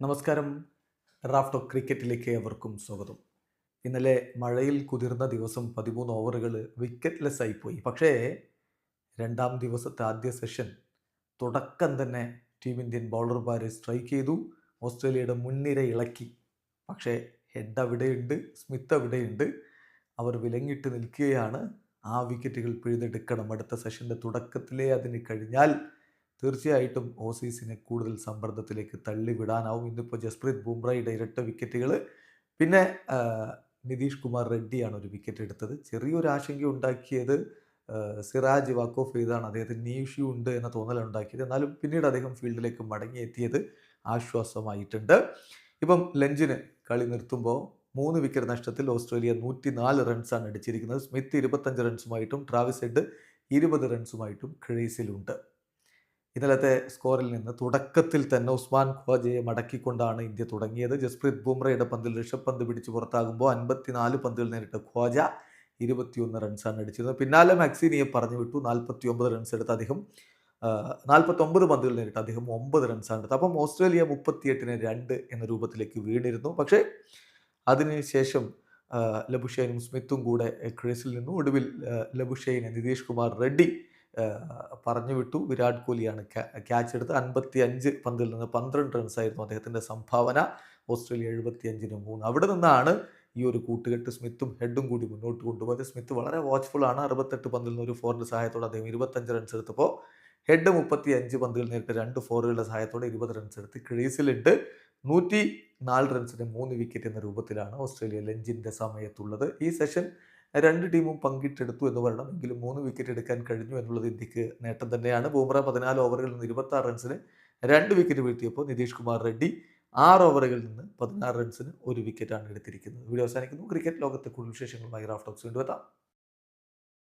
നമസ്കാരം. റാഫ്റ്റോ ക്രിക്കറ്റിലേക്ക് അവർക്കും സ്വാഗതം. ഇന്നലെ മഴയിൽ കുതിർന്ന ദിവസം പതിമൂന്ന് ഓവറുകൾ വിക്കറ്റ്ലെസ് ആയിപ്പോയി. പക്ഷേ രണ്ടാം ദിവസത്തെ ആദ്യ സെഷൻ തുടക്കം തന്നെ ടീം ഇന്ത്യൻ ബൗളർമാരെ സ്ട്രൈക്ക് ചെയ്തു. ഓസ്ട്രേലിയയുടെ മുൻനിര ഇളക്കി. പക്ഷേ ഹെഡ് അവിടെയുണ്ട് സ്മിത്ത് അവിടെയുണ്ട്. അവർ വിലങ്ങിട്ട് നിൽക്കുകയാണ്. ആ വിക്കറ്റുകൾ പിഴുതെടുക്കണം. അടുത്ത സെഷന്റെ തുടക്കത്തിലേ അതിന് കഴിഞ്ഞാൽ തീർച്ചയായിട്ടും ഓസീസിനെ കൂടുതൽ സമ്മർദ്ദത്തിലേക്ക് തള്ളിവിടാനാവും. ഇന്നിപ്പോൾ ജസ്പ്രീത് ബുംറയുടെ ഇരട്ട വിക്കറ്റുകൾ പിന്നെ നിതീഷ് കുമാർ റെഡ്ഡിയാണ് ഒരു വിക്കറ്റ് എടുത്തത്. ചെറിയൊരു ആശങ്ക ഉണ്ടാക്കിയത് സിറാജ് വാക്കോഫ് ചെയ്താണ്. അദ്ദേഹത്തിന് നീ ഇഷ്യൂ ഉണ്ട് എന്ന തോന്നലുണ്ടാക്കിയത് എന്നാലും പിന്നീട് അദ്ദേഹം ഫീൽഡിലേക്ക് മടങ്ങിയെത്തിയത് ആശ്വാസമായിട്ടുണ്ട്. ഇപ്പം ലഞ്ചിന് കളി നിർത്തുമ്പോൾ മൂന്ന് വിക്കറ്റ് നഷ്ടത്തിൽ ഓസ്ട്രേലിയ നൂറ്റി നാല് റൺസാണ് അടിച്ചിരിക്കുന്നത്. സ്മിത്ത് ഇരുപത്തഞ്ച് റൺസുമായിട്ടും ട്രാവിസ് ഹെഡ് ഇരുപത് റൺസുമായിട്ടും ക്രീസിലുണ്ട്. ഇന്നലത്തെ സ്കോറിൽ നിന്ന് തുടക്കത്തിൽ തന്നെ ഉസ്മാൻ ഖ്വാജയെ മടക്കിക്കൊണ്ടാണ് ഇന്ത്യ തുടങ്ങിയത്. ജസ്പ്രീത് ബുംറയുടെ പന്തിൽ ഋഷഭ് പന്ത് പിടിച്ച് പുറത്താകുമ്പോൾ അൻപത്തിനാല് പന്തുകൾ നേരിട്ട ഖ്വാജ ഇരുപത്തിയൊന്ന് റൺസാണ് അടിച്ചിരുന്നത്. പിന്നാലെ മാക്സിനിയെ പറഞ്ഞു വിട്ടു. നാൽപ്പത്തി ഒമ്പത് റൺസ് എടുത്ത് അദ്ദേഹം നാൽപ്പത്തൊമ്പത് പന്തുകൾ നേരിട്ട് അദ്ദേഹം ഒമ്പത് റൺസാണ് എടുത്തത്. അപ്പം ഓസ്ട്രേലിയ മുപ്പത്തിയെട്ടിന് രണ്ട് എന്ന രൂപത്തിലേക്ക് വീണിരുന്നു. പക്ഷേ അതിനുശേഷം ലബുഷൈനും സ്മിത്തും കൂടെ ക്രീസിൽ നിന്നു. ഒടുവിൽ ലബുഷൈനെ നിതീഷ് കുമാർ റെഡ്ഡി പറഞ്ഞു വിട്ടു. വിരാട് കോഹ്ലിയാണ് ക്യാച്ച് എടുത്ത് അൻപത്തി അഞ്ച് പന്തിൽ നിന്ന് പന്ത്രണ്ട് റൺസായിരുന്നു അദ്ദേഹത്തിന്റെ സംഭാവന. ഓസ്ട്രേലിയ എഴുപത്തി അഞ്ചിന് മൂന്ന്. അവിടെ നിന്നാണ് ഈ ഒരു കൂട്ടുകെട്ട് സ്മിത്തും ഹെഡും കൂടി മുന്നോട്ട് കൊണ്ടുപോയത്. സ്മിത്ത് വളരെ വാച്ച്ഫുൾ ആണ്. അറുപത്തെട്ട് പന്തിൽ നിന്ന് ഒരു ഫോറിന്റെ സഹായത്തോടെ അദ്ദേഹം ഇരുപത്തഞ്ച് റൺസ് എടുത്തപ്പോൾ ഹെഡ് മുപ്പത്തി അഞ്ച് പന്തുകൾ നേരിട്ട് രണ്ട് ഫോറുകളുടെ സഹായത്തോടെ ഇരുപത് റൺസ് എടുത്ത് ക്രീസിലിട്ട് നൂറ്റി നാല് റൺസിന് മൂന്ന് വിക്കറ്റ് എന്ന രൂപത്തിലാണ് ഓസ്ട്രേലിയ ലഞ്ചിന്റെ സമയത്തുള്ളത്. ഈ സെഷൻ രണ്ട് ടീമും പങ്കിട്ടെടുത്തു എന്ന് പറയണം എങ്കിലും മൂന്ന് വിക്കറ്റ് എടുക്കാൻ കഴിഞ്ഞു എന്നുള്ളത് ഇന്ത്യയ്ക്ക് നേട്ടം തന്നെയാണ്. ബൂമ്ര പതിനാല് ഓവറുകളിൽ നിന്ന് ഇരുപത്തി ആറ് റൺസിന് രണ്ട് വിക്കറ്റ് വീഴ്ത്തിയപ്പോൾ നിതീഷ് കുമാർ റെഡ്ഡി ആറ് ഓവറുകളിൽ നിന്ന് പതിനാറ് റൺസിന് ഒരു വിക്കറ്റാണ് എടുത്തിരിക്കുന്നത്. വീഡിയോ അവസാനിക്കുന്നു. ക്രിക്കറ്റ് ലോകത്തെ കൂടുതൽ വിശേഷങ്ങളുമായി റാഫ്റ്റോക്സ് വീണ്ടും എത്താം.